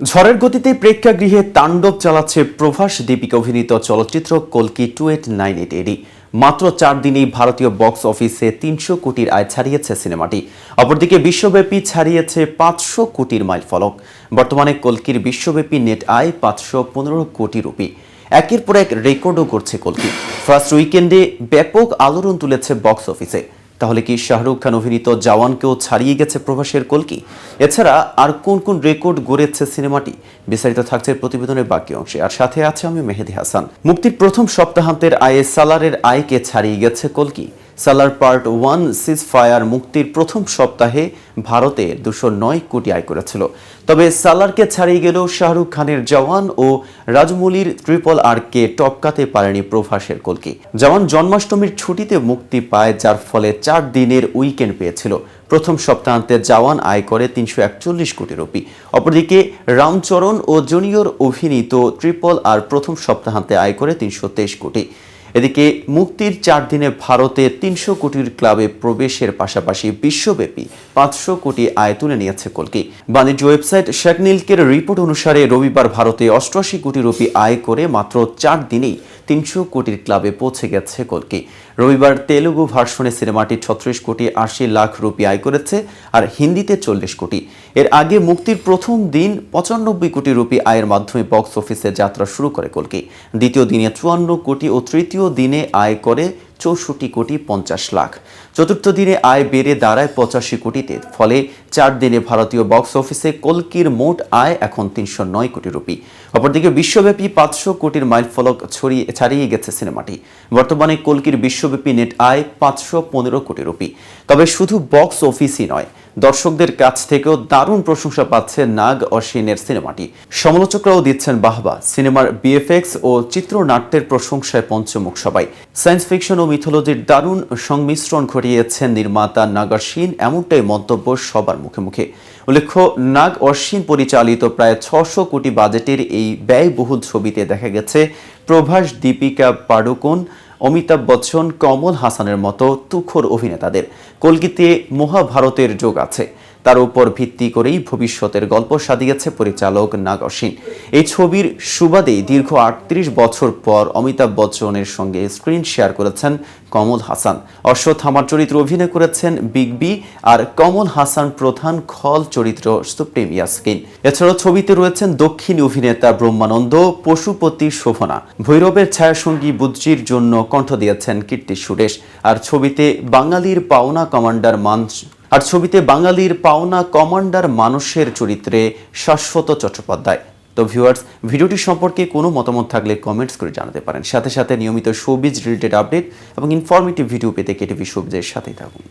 ঝড়ের গতিতে প্রেক্ষাগৃহে তাণ্ডব চালাচ্ছে প্রভাস দীপিকা অভিনীত চলচ্চিত্র কলকি two eight nine eight AD মাত্র চার দিনেই ভারতীয় বক্স অফিসে তিনশো কোটির আয় ছাড়িয়েছে সিনেমাটি। অপরদিকে বিশ্বব্যাপী ছাড়িয়েছে পাঁচশো কোটির মাইল ফলক। বর্তমানে কলকির বিশ্বব্যাপী নেট আয় পাঁচশো পনেরো কোটি রুপি। একের পর এক রেকর্ডও করছে কলকি। ফার্স্ট উইকেন্ডে ব্যাপক আলোড়ন তুলেছে বক্স অফিসে। তাহলে কি শাহরুখ খান অভিনীত জওয়ানকেও ছাড়িয়ে গেছে প্রভাসের কলকি? এছাড়া আর কোন কোন রেকর্ড গড়েছে সিনেমাটি? বিস্তারিত থাকছে প্রতিবেদনের বাকি অংশে। আর সাথে আছে আমি মেহেদি হাসান। মুক্তির প্রথম সপ্তাহান্তের আয়ে সালারের আয়কে ছাড়িয়ে গেছে কলকি। Salaar part one ceasefire মুক্তির প্রথম সপ্তাহে ভারতে দুশো নয় কোটি আয় করেছিল। তবে সালারকে ছাড়িয়ে গেলেও শাহরুখ খানের জওয়ান ও রাজমৌলির ট্রিপল আরকে টপকাতে পারেনি প্রভাসের কলকি। জওয়ান জন্মাষ্টমীর ছুটিতে মুক্তি পায়, যার ফলে চার দিনের উইকেন্ড পেয়েছিল। প্রথম সপ্তাহান্তে জওয়ান আয় করে তিনশো একচল্লিশ কোটি রুপি। অপরদিকে রামচরণ ও জুনিয়র অভিনীত ট্রিপল আর প্রথম সপ্তাহান্তে আয় করে তিনশো তেইশ কোটি। এদিকে মুক্তির চার দিনে ভারতে তিনশো কোটির ক্লাবে প্রবেশের পাশাপাশি বিশ্বব্যাপী পাঁচশো কোটি আয় তুলে নিয়েছে কলকি। বাণিজ্য ওয়েবসাইট শেকনিলকের রিপোর্ট অনুসারে রবিবার ভারতে অষ্টআশি কোটি রুপি আয় করে মাত্র চার দিনেই তিনশো কোটির ক্লাবে পৌঁছে গেছে কলকি রবিবার তেলুগু ভার্সনে সিনেমাটি ছত্রিশ কোটি আশি লাখ রুপি আয় করেছে আর হিন্দিতে চল্লিশ কোটি। এর আগে মুক্তির প্রথম দিন পঁচানব্বই কোটি রুপি আয়ের মাধ্যমে বক্স অফিসে যাত্রা শুরু করে কলকি দ্বিতীয় দিনে চুয়ান্ন কোটি ও তৃতীয় দিনে আয় করে চৌষট্টি কোটি পঞ্চাশ লাখ। চতুর্থ দিনে আয় বেড়ে দাঁড়ায় পঁচাশি কোটিতে, ফলে চার দিনে ভারতীয় বক্স অফিসে কলকির মোট আয় এখন তিনশো নয় কোটি রুপি। অপরদিকে বিশ্বব্যাপী পাঁচশো কোটির মাইল ফলক ছড়িয়ে, ছাড়িয়ে গেছে সিনেমাটি। বর্তমানে কলকির বিশ্বব্যাপী নেট আয় পাঁচশো পনেরো কোটি রুপি। তবে শুধু বক্স অফিসই নয়, দর্শকদের কাছ থেকেও দারুণ প্রশংসা পাচ্ছে নাগ অশ্বিনের সিনেমাটি। সমালোচকরাও দিচ্ছেন বাহবা, সিনেমার বিএফএক্স ও চিত্রনাট্যের প্রশংসায় পঞ্চমুখ সবাই। সায়েন্স ফিকশন মিথোলজির দারুণ সংমিশ্রণ ঘটিয়েছেন নির্মাতা নাগ এমনটাই মন্তব্য সবার মুখে মুখে। উল্লেখ্য, নাগ অশ্বিন পরিচালিত প্রায় ছশো কোটি বাজেটের এই ব্যয়বহুল ছবিতে দেখা গেছে প্রভাস দীপিকা পাডুকোন, অমিতাভ বচ্চন, কমল হাসানের মতো তুখোর অভিনেতাদের। কলকিতে মহাভারতের যোগ আছে। তার উপর ভিত্তি করেই ভবিষ্যতের গল্প সাজিয়েছে পরিচালক নাগসিন এই ছবির সুবাদেই দীর্ঘ আটত্রিশ বছর পর অমিতাভ বচ্চনের সঙ্গে স্ক্রিন শেয়ার করেছেন কমল হাসান। অশ্বত্থামার চরিত্রে অভিনয় করেছেন বিগ বি আর কমল হাসান প্রধান খল চরিত্র সুপ্রিম ইয়াসকিন এছাড়াও ছবিতে রয়েছেন দক্ষিণ অভিনেতা ব্রহ্মানন্দ, পশুপতি শোভনা। ভৈরবের ছায়াসঙ্গী বুদ্ধির জন্য কণ্ঠ দিয়েছেন কীর্তি সুরেশ। আর ছবিতে বাঙালির পাওনা কমান্ডার মান আর ছবিতে বাঙালির পাওনা কমান্ডার মানুষের চরিত্রে শাশ্বত চট্টোপাধ্যায়। তো ভিউয়ার্স ভিডিওটি সম্পর্কে কোনো মতামত থাকলে কমেন্টস করে জানাতে পারেন। সাথে সাথে নিয়মিত শোবিজ রিলেটেড আপডেট এবং ইনফরমেটিভ ভিডিও পেতে কেটিভি শোবিজের সাথেই থাকুন।